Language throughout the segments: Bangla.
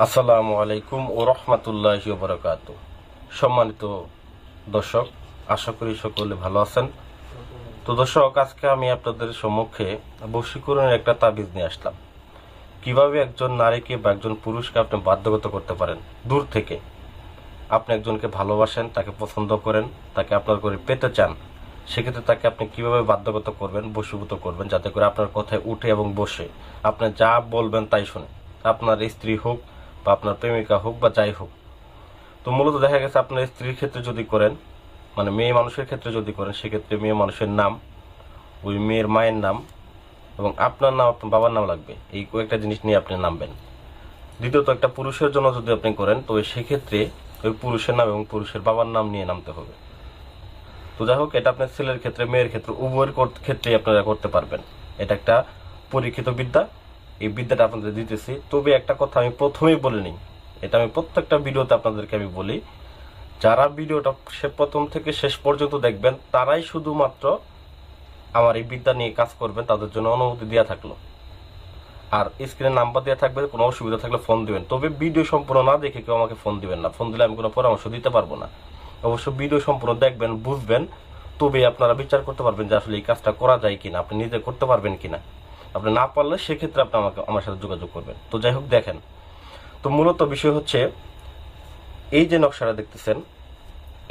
আসসালামু আলাইকুম ও রহমতুল্লাহ বরকাত সম্মানিত দর্শক, আশা করি সকলে ভালো আছেন। তো দর্শক, আজকে আমি আপনাদের সম্মুখে বশীকরণের একটা তাবিজ নিয়ে আসলাম। কীভাবে একজন নারীকে বা একজন পুরুষকে আপনি বাধ্যগত করতে পারেন? দূর থেকে। আপনি একজনকে ভালোবাসেন, তাকে পছন্দ করেন, তাকে আপনার করে পেতে চান, সেক্ষেত্রে তাকে আপনি কীভাবে বাধ্যগত করবেন, বশীভূত করবেন, যাতে করে আপনার কথায় উঠে এবং বসে। আপনি যা বলবেন তাই শুনে। আপনার স্ত্রী হোক বা আপনার প্রেমিকা হোক বা যাই হোক। তো মূলত দেখা গেছে আপনার স্ত্রীর ক্ষেত্রে যদি করেন মানে মেয়ে মানুষের ক্ষেত্রে যদি করেন, সেক্ষেত্রে মেয়ে মানুষের নাম, ওই মেয়ের মায়ের নাম এবং আপনার নাম, আপনার বাবার নাম লাগবে। এই কয়েকটা জিনিস নিয়ে আপনি নামবেন। দ্বিতীয়ত একটা পুরুষের জন্য যদি আপনি করেন, তো সেক্ষেত্রে ওই পুরুষের নাম এবং পুরুষের বাবার নাম নিয়ে নামতে হবে। তো যাই হোক, এটা আপনার ছেলের ক্ষেত্রে, মেয়ের ক্ষেত্রে, উভয়ের ক্ষেত্রেই আপনারা করতে পারবেন। এটা একটা পরীক্ষিত বিদ্যা। এই বিদ্যাটা আপনাদের দিতেছি। তবে একটা কথা আমি প্রথমেই বলে নিই। এটা আমি প্রত্যেকটা ভিডিওতে আপনাদেরকে আমি বলি, যারা ভিডিওটা সে প্রথম থেকে শেষ পর্যন্ত দেখবেন, তারাই শুধুমাত্র আমার এই বিদ্যা নিয়ে কাজ করবেন, তাদের জন্য অনুমতি দেওয়া থাকল। আর স্ক্রিনে নাম্বার দেওয়া থাকবে, কোনো অসুবিধা থাকলে ফোন দিবেন। তবে ভিডিও সম্পূর্ণ না দেখে কেউ আমাকে ফোন দিবেন না। ফোন দিলে আমি কোনো পরামর্শ দিতে পারব না। অবশ্য ভিডিও সম্পূর্ণ দেখবেন, বুঝবেন তবে আপনারা বিচার করতে পারবেন যে আসলে এই কাজটা করা যায় কিনা, আপনি নিজে করতে পারবেন কিনা। আপনি না পারলে সেক্ষেত্রে আপনি আমাকে, আমার সাথে যোগাযোগ করবেন। তো যাই হোক, দেখেন। তো মূলত বিষয় হচ্ছে, এই যে নকশাটা দেখতেছেন,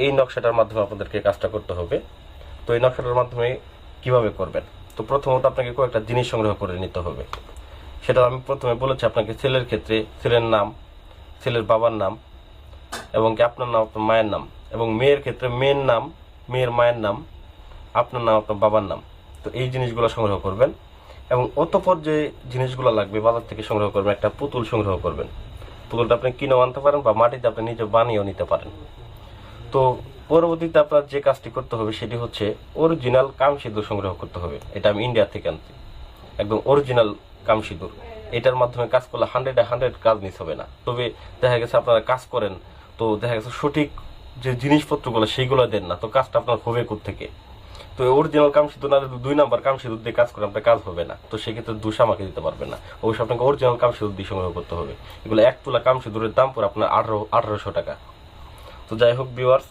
এই নকশাটার মাধ্যমে আপনাদেরকে কাজটা করতে হবে। তো এই নকশাটার মাধ্যমে কীভাবে করবেন? তো প্রথমত আপনাকে কয়েকটা জিনিস সংগ্রহ করে নিতে হবে। সেটা আমি প্রথমে বলেছি, আপনাকে ছেলের ক্ষেত্রে ছেলের নাম, ছেলের বাবার নাম, এবং কি আপনার নাম, আপনার মায়ের নাম, এবং মেয়ের ক্ষেত্রে মেয়ের নাম, মেয়ের মায়ের নাম, আপনার নাম, আপনার বাবার নাম। তো এই জিনিসগুলো সংগ্রহ করবেন। এবং অতপর যে জিনিসগুলো লাগবে, বাজার থেকে সংগ্রহ করবেন, একটা পুতুল সংগ্রহ করবেন। পুতুলটা আপনি কিনেও আনতে পারেন বা মাটিতে আপনি নিজে বানিয়েও নিতে পারেন। তো পরবর্তীতে আপনার যে কাজটি করতে হবে, সেটি হচ্ছে অরিজিনাল কাম সিঁদুর সংগ্রহ করতে হবে। এটা আমি ইন্ডিয়া থেকে আনছি। একদম অরিজিনাল কাম সিঁদুর। এটার মাধ্যমে কাজ করলে হান্ড্রেডে হান্ড্রেড কাজ মিস হবে না। তবে দেখা গেছে আপনারা কাজ করেন, তো দেখা গেছে সঠিক যে জিনিসপত্রগুলো, সেইগুলো দেন না। তো কাজটা আপনার হবে থেকে তো অরিজিনাল কাম সিঁদুর না, দুই নাম্বার কাম সিঁদুর দিয়ে কাজ করে আপনার কাজ হবে না। তো সেক্ষেত্রে দুষ আমাকে দিতে পারবে না। অবশ্যই আপনাকে অরিজিনাল কাম সিঁদুর দিয়ে সংগ্রহ করতে হবে। এগুলো এক তোলা কাম সিঁদুরের দাম পড়ে আপনার আঠারো, আঠারোশো টাকা। তো যাই হোক ভিউয়ার্স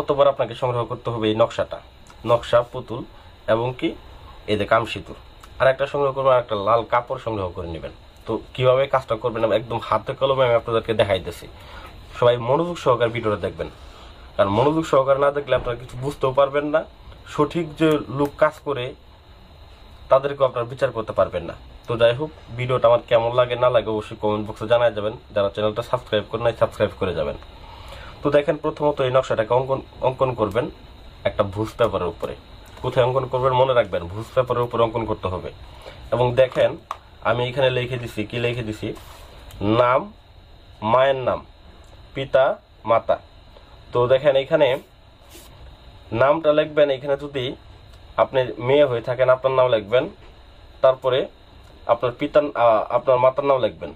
অতবার আপনাকে সংগ্রহ করতে হবে এই নকশাটা? নকশা, পুতুল এবং কি? এই যে কাম সিঁদুর আর একটা সংগ্রহ করবেন আর একটা লাল কাপড় সংগ্রহ করে নেবেন। তো কীভাবে কাজটা করবেন একদম হাতে কলমে আমি আপনাদেরকে দেখাইতেছি। সবাই মনোযোগ সহকারে ভিডিওটা দেখবেন। কারণ মনোযোগ সহকারে না দেখলে আপনারা কিছু বুঝতেও পারবেন না। সঠিক যে লোক কাজ করে, তাদেরকেও আপনারা বিচার করতে পারবেন না। তো যাই হোক, ভিডিওটা আমার কেমন লাগে না লাগে অবশ্যই কমেন্ট বক্সে জানাই যাবেন। যারা চ্যানেলটা সাবস্ক্রাইব করে নাই সাবস্ক্রাইব করে যাবেন। তো দেখেন, প্রথমত এই নকশাটাকে অঙ্কন অঙ্কন করবেন একটা ভুজ পেপারের উপরে। কোথায় অঙ্কন করবেন মনে রাখবেন, ভুজ পেপারের উপরে অঙ্কন করতে হবে। এবং দেখেন, আমি এখানে লিখে দিছি, কি লিখে দিছি? নাম, মায়ের নাম, পিতা, মাতা। তো দেখেন, এখানে নামটা লিখবেন, এখানে যদি আপনি মেয়ে হয়ে থাকেন, আপনার নাম লিখবেন। তারপরে আপনার পিতার আপনার মাতার নাম লিখবেন।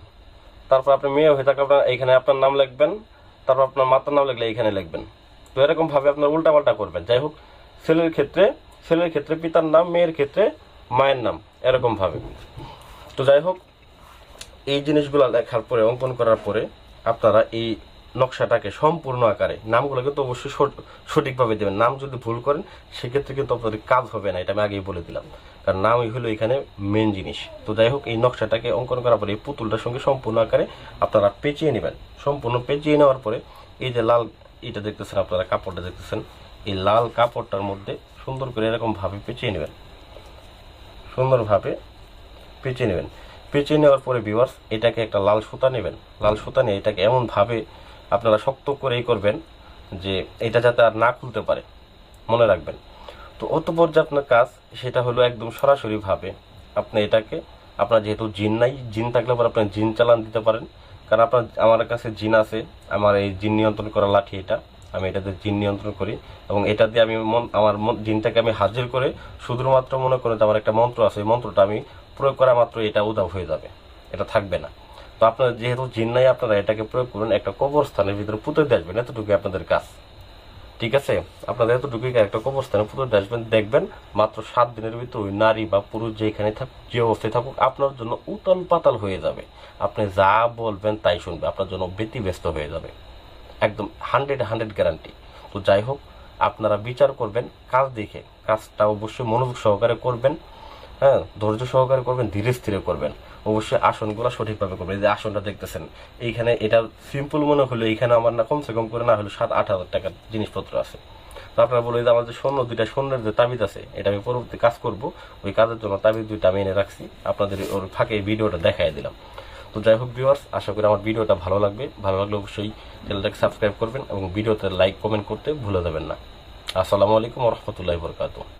তারপর আপনি মেয়ে হয়ে থাকলে আপনার, এখানে আপনার নাম লিখবেন। তারপর আপনার মাতার নাম লিখলে এখানে লিখবেন। তো এরকম ভাবে আপনার উল্টাপাল্টা করবেন। যাই হোক, ছেলের ক্ষেত্রে ছেলের ক্ষেত্রে পিতার নাম, মেয়ের ক্ষেত্রে মায়ের নাম এরকম ভাবে তো যাই হোক, এই জিনিসগুলো লেখার পরে, অঙ্কন করার পরে আপনারা এই নকশাটাকে সম্পূর্ণ আকারে, নামগুলো কিন্তু অবশ্যই সঠ- সঠিকভাবে দেবেন। নাম যদি ভুল করেন, সেক্ষেত্রে কিন্তু আপনাদের কাজ হবে না, এটা আমি আগেই বলে দিলাম। কারণ নামই হলো এখানে মেন জিনিস। তো যাই হোক, এই নকশাটাকে অঙ্কন করার পরে এই পুতুলটার সঙ্গে সম্পূর্ণ আকারে আপনারা পেঁচিয়ে নেবেন। সম্পূর্ণ পেঁচিয়ে নেওয়ার পরে এই যে লাল এটা দেখতেছেন আপনারা, কাপড়টা দেখতেছেন, এই লাল কাপড়টার মধ্যে সুন্দর করে এরকম ভাবে পেঁচিয়ে নেবেন। সুন্দরভাবে পেঁচিয়ে নেবেন। পেঁচিয়ে নেওয়ার পরে ভিউয়ার্স এটাকে একটা লাল সুতা নেবেন। লাল সুতা নিয়ে এটাকে এমনভাবে আপনারা শক্ত করেই করবেন যে এটা যাতে আর না খুলতে পারে। মনে রাখবেন। তো অতপর যে আপনার কাজ, সেটা হলো একদম সরাসরিভাবে আপনি এটাকে, আপনার যেহেতু জিন নাই, জিন থাকলে পরে আপনার জিন চালান দিতে পারেন। কারণ আপনার, আমার কাছে জিন আছে, আমার এই জিন নিয়ন্ত্রণ করা লাঠি এটা, আমি এটাতে জিন নিয়ন্ত্রণ করি এবং এটা দিয়ে আমি মন, আমার জিনটাকে আমি হাজির করে শুধুমাত্র মনে করেন যে আমার একটা মন্ত্র আছে, এই মন্ত্রটা আমি প্রয়োগ করা মাত্র এটা উদাও হয়ে যাবে। এটা থাকবে না। তো আপনারা যেহেতু জিন নাই আপনারা এটাকে প্রয়োগ করুন একটা কবরস্থানের ভিতরে পুঁতে দিয়ে আসবেন এতটুকু আপনাদের কাজ। ঠিক আছে? আপনাদের এতটুকুই একটা কবরস্থানে পুরো আসবেন, দেখবেন মাত্র সাত দিনের ভিতরে ওই নারী বা পুরুষ যেখানে থাকুক যে অবস্থায় থাকুক, আপনার জন্য উতাল পাতাল হয়ে যাবে। আপনি যা বলবেন তাই শুনবে, আপনার জন্য ব্যতিব্যস্ত হয়ে যাবে। একদম হান্ড্রেড হান্ড্রেড গ্যারান্টি। তো যাই হোক, আপনারা বিচার করবেন, কাজ দেখে। কাজটা অবশ্যই মনোযোগ সহকারে করবেন হ্যাঁ ধৈর্য সহকারে করবেন, ধীরে স্থিরে করবেন। অবশ্যই আসনগুলো সঠিকভাবে করবেন। এই যে আসনটা দেখতেছেন, এইখানে এটা সিম্পল মনে হলো এইখানে আমার না কমসে কম করে না হলো সাত, আট হাজার টাকার জিনিসপত্র আছে। তো আপনারা বলে যে আমার যে স্বর্ণ, দুইটা স্বর্ণের যে তাবিজ আছে, এটা আমি পরবর্তী কাজ করব। ওই কাজের জন্য তাবিজ দুইটা আমি এনে রাখছি। আপনাদের ওর ফাঁকে ভিডিওটা দেখাই দিলাম। তো যাই হোক ভিউয়ার্স আশা করি আমার ভিডিওটা ভালো লাগবে। ভালো লাগলে অবশ্যই চ্যানেলটাকে সাবস্ক্রাইব করবেন এবং ভিডিওতে লাইক কমেন্ট করতে ভুলে যাবেন না। আসসালামু আলাইকুম রহমতুল্লাহ বরকাত